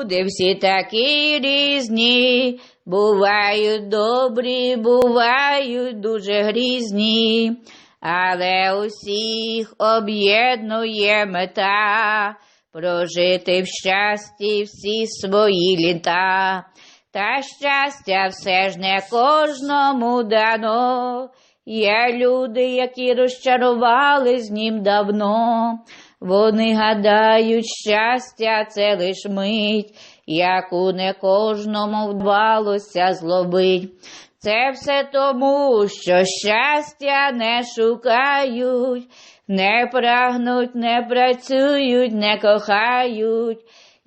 Люди всі такі різні, бувають добрі, бувають дуже грізні, але усіх об'єднує мета прожити в щасті всі свої літа. Та щастя все ж не кожному дано. Є люди, які розчарували з ним давно. Вони гадають, щастя це лиш мить, яку не кожному вдалося зловить. Це все тому, що щастя не шукають, не прагнуть, не працюють, не кохають.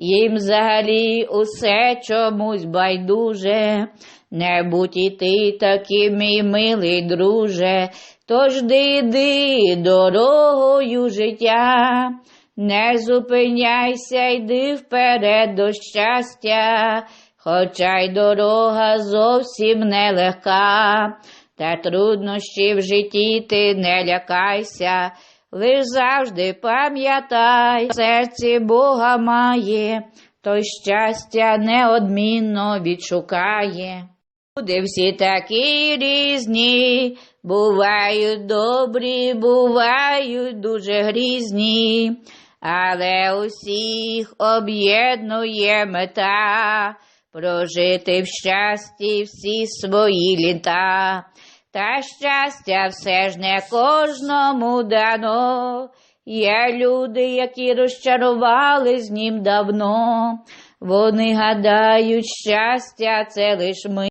Їм взагалі усе чомусь байдуже. Не будь і ти такий, мій милий друже, тож йди дорогою життя, не зупиняйся, йди вперед до щастя, хоча й дорога зовсім нелегка, та труднощі в житті ти не лякайся, лиш завжди пам'ятай, в серці Бога має, той щастя неодмінно відшукає. Люди всі такі різні, бувають добрі, бувають дуже грізні, але усіх об'єднує мета прожити в щасті всі свої літа. Та щастя все ж не кожному дано. Є люди, які розчарували з ним давно. Вони гадають, щастя це лиш ми.